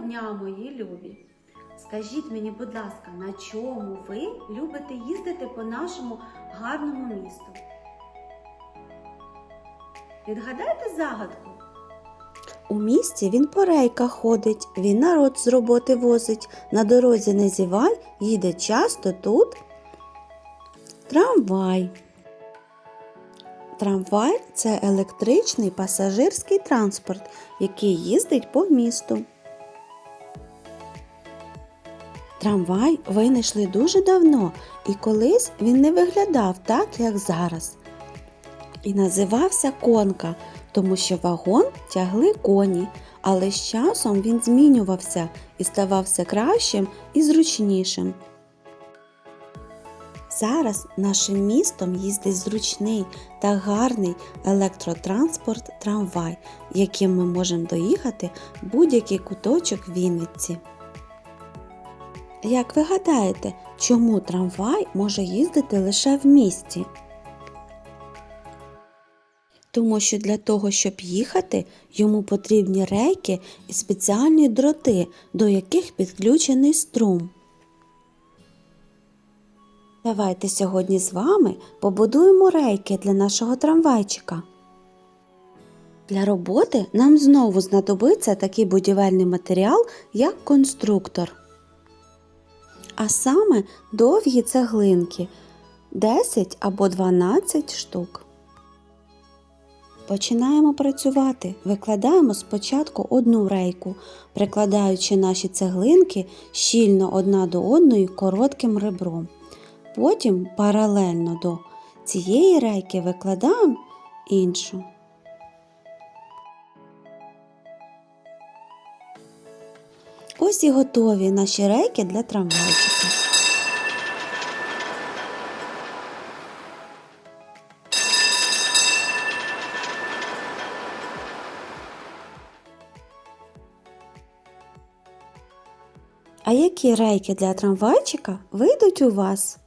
дня, мої любі! Скажіть мені, будь ласка, на чому ви любите їздити по нашому гарному місту? Відгадайте загадку. У місті він по рейках ходить, він народ з роботи возить, на дорозі не зівай, їде часто тут. Трамвай. Трамвай це електричний пасажирський транспорт, який їздить по місту. Трамвай винайшли дуже давно, і колись він не виглядав так, як зараз. І називався конка, тому що вагон тягли коні, але з часом він змінювався і ставався кращим і зручнішим. Зараз нашим містом їздить зручний та гарний електротранспорт трамвай, яким ми можемо доїхати будь-який куточок Вінниці. Як ви гадаєте, чому трамвай може їздити лише в місті? Тому що для того, щоб їхати, йому потрібні рейки і спеціальні дроти, до яких підключений струм. Давайте сьогодні з вами побудуємо рейки для нашого трамвайчика. Для роботи нам знову знадобиться такий будівельний матеріал, як конструктор. А саме довгі цеглинки 10 або 12 штук. Починаємо працювати. Викладаємо спочатку одну рейку, прикладаючи наші цеглинки щільно одна до одної коротким ребром. Потім паралельно до цієї рейки викладаємо іншу. Ось і готові наші рейки для трамвайчика. А які рейки для трамвайчика вийдуть у вас?